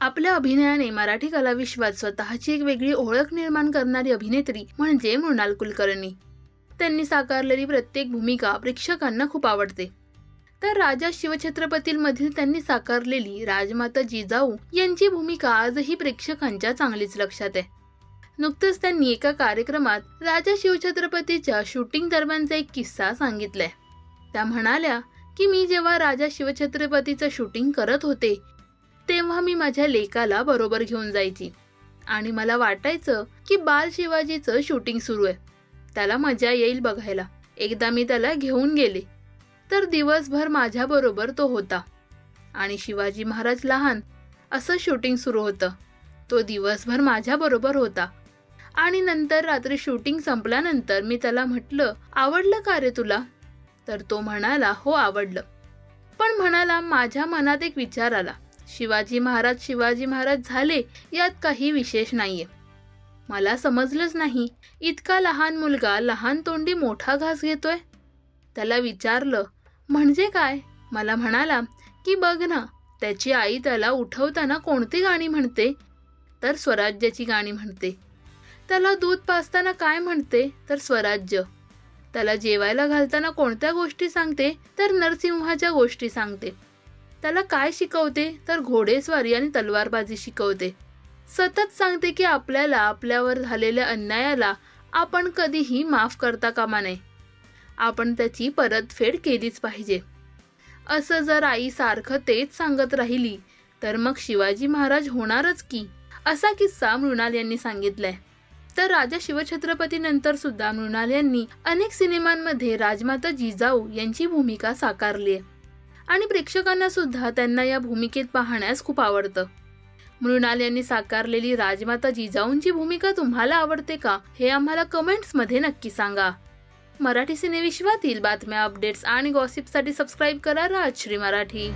आपल्या अभिनयाने मराठी कलाविश्वात स्वतःची एक वेगळी ओळख निर्माण करणारी अभिनेत्री म्हणजे मृणाल कुलकर्णी. त्यांनी साकारलेली प्रत्येक भूमिका प्रेक्षकांना खूप आवडते. तर राजा शिवछत्रपतींमधील त्यांनी साकारलेली राजमाता जिजाऊ यांची भूमिका आजही प्रेक्षकांच्या चांगलीच लक्षात आहे. नुकतंच त्यांनी एका कार्यक्रमात राजा शिवछत्रपतीच्या शूटिंग दरम्यानचा एक किस्सा सांगितलाय. त्या म्हणाल्या की मी जेव्हा राजा शिवछत्रपतीचं शूटिंग करत होते तेव्हा मी माझ्या लेकाला बरोबर घेऊन जायची. आणि मला वाटायचं की बाल शिवाजीचं शूटिंग सुरू आहे. त्याला मजा येईल बघायला. एकदा मी त्याला घेऊन गेले. तर दिवसभर माझ्याबरोबर तो होता. आणि शिवाजी महाराज लहान असं शूटिंग सुरू होतं. तो दिवसभर माझ्याबरोबर होता. आणि नंतर रात्री शूटिंग संपल्यानंतर मी त्याला म्हटलं आवडलं का रे तुला? तर तो म्हणाला हो आवडलं. पण म्हणाला माझ्या मनात एक विचार आला. शिवाजी महाराज शिवाजी महाराज झाले यात काही विशेष नाहीये. मला समजलंच नाही इतका लहान मुलगा लहान तोंडी मोठा घास घेतोय? त्याला विचारलं म्हणजे काय? मला म्हणाला की बघ ना त्याची आई त्याला उठवताना कोणती गाणी म्हणते? तर स्वराज्याची गाणी म्हणते. त्याला दूध पाजताना काय म्हणते? तर स्वराज्य. त्याला जेवायला घालताना कोणत्या गोष्टी सांगते? तर नरसिंहाच्या गोष्टी सांगते. त्याला काय शिकवते? तर घोडेस्वारी आणि तलवारबाजी शिकवते. सतत सांगते की आपल्याला आपल्यावर झालेल्या अन्यायाला आपण कधीही माफ करता कामा नये. आपण त्याची परतफेड केलीच पाहिजे. असं जर आई सारखं तेच सांगत राहिली तर मग शिवाजी महाराज होणारच की? असा किस्सा मृणाल यांनी सांगितलाय. तर राजा शिवछत्रपती नंतर सुद्धा मृणाल यांनी अनेक सिनेमांमध्ये राजमाता जिजाऊ यांची भूमिका साकारली आहे आणि प्रेक्षकांना सुद्धा त्यांना या भूमिकेत पाहण्यास खूप आवडतं. मृणाल यांनी साकारलेली राजमाता जिजाऊंची भूमिका तुम्हाला आवडते का हे आम्हाला कमेंट्समध्ये नक्की सांगा. मराठी सिनेविश्वातील बातम्या अपडेट्स आणि गॉसिपसाठी सबस्क्राईब करा राजश्री मराठी.